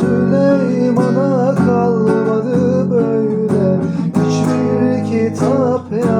Süleyman'a kalmadı böyle. Hiçbir kitap ya